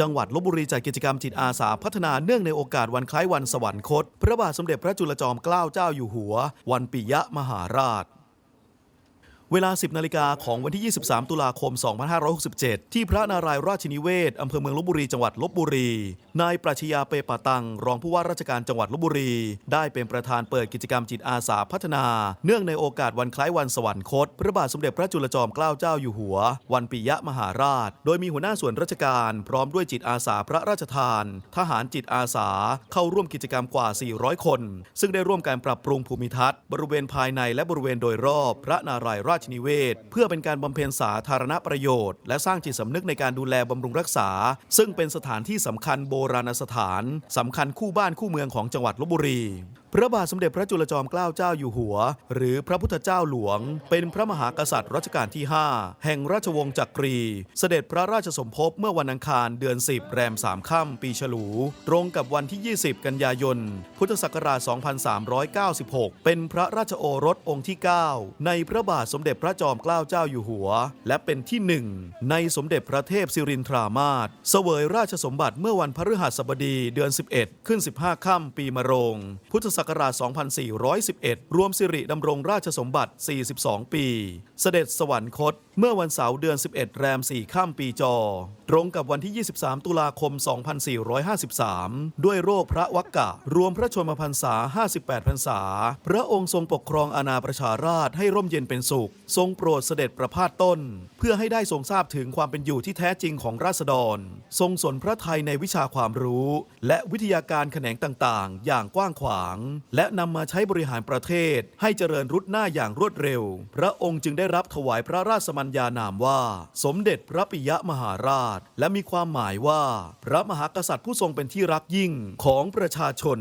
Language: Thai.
จังหวัดลบบุรีจัดกิจกรรมจิตอาสาพัฒนาเนื่องในโอกาสวันคล้ายวันสวรรคต พระบาทสมเด็จพระจุลจอมเกล้าเจ้าอยู่หัว วันปิยมหาราช เวลา 10 นาฬิกาของวันที่ 23 ตุลาคม 2567 ที่พระนารายณ์ราชนิเวศอำเภอเมืองลบบุรีจังหวัดลบบุรี นายปรัชญาเปปะตัง รองผู้ว่าราชการจังหวัดลบบุรี ได้เป็นประธานเปิดกิจกรรมจิตอาสาพัฒนา เนื่องในโอกาสวันคล้ายวันสวรรคต พระบาทสมเด็จพระจุลจอมเกล้าเจ้าอยู่หัว วันปิยมหาราช โดยมีหัวหน้าส่วนราชการพร้อมด้วยจิตอาสาพระราชทาน ทหารจิตอาสาเข้าร่วมกิจกรรมกว่า 400 คน ซึ่งได้ร่วมการปรับปรุงภูมิทัศน์บริเวณภายในและบริเวณโดยรอบพระนารายณ์ราชนิเวศ เพื่อเป็นการบำเพ็ญสาธารณประโยชน์ และสร้างจิตสำนึกในการดูแลบำรุงรักษา ซึ่งเป็นสถานที่สำคัญโบราณสถานสำคัญคู่บ้านคู่เมืองของจังหวัดลบบุรี พระบาทสมเด็จพระจุลจอมเกล้าเจ้าอยู่หัว หรือพระพุทธเจ้าหลวง เป็นพระมหากษัตริย์รัชกาลที่ 5 แห่งราชวงศ์จักรี เสด็จพระราชสมภพเมื่อวันอังคารเดือน 10 แรม 3 ค่ำปีฉลู ตรงกับวันที่ 20 กันยายน พุทธศักราช 2396 เป็นพระราชโอรสองค์ที่ 9 ในพระบาทสมเด็จพระจอมเกล้าเจ้าอยู่หัว และเป็นที่หนึ่งในสมเด็จพระเทพสิรินทรามาศเสวยราชสมบัติเมื่อวันพฤหัสบดีเดือน 11 ขึ้น 15 ค่ำปีมะโรง พุทธศักราช 2411 รวมสิริดำรงราชสมบัติ 42 ปี เสด็จสวรรคต เมื่อวันเสาร์เดือน 11 แรม4ค่ำปีจอ ตรงกับวันที่ 23 ตุลาคม 2453 ด้วยโรคพระวักกะ รวมพระชนมพรรษา 58 พรรษา พระองค์ทรงปกครองอาณาประชาราชให้ร่มเย็นเป็นสุข ทรงโปรดเสด็จประพาสต้น เพื่อให้ได้ทรงทราบถึงความเป็นอยู่ที่แท้จริงของราษฎร ทรงสนพระไทยในวิชาความรู้ และวิทยาการแขนงต่างๆ อย่างกว้างขวางและนำมาใช้บริหารประเทศ ให้เจริญรุดหน้าอย่างรวดเร็ว พระองค์จึงได้รับถวายพระราชมัญญานามว่า สมเด็จพระปิยมหาราช และมีความหมายว่า พระมหากษัตริย์ผู้ทรงเป็นที่รักยิ่งของประชาชน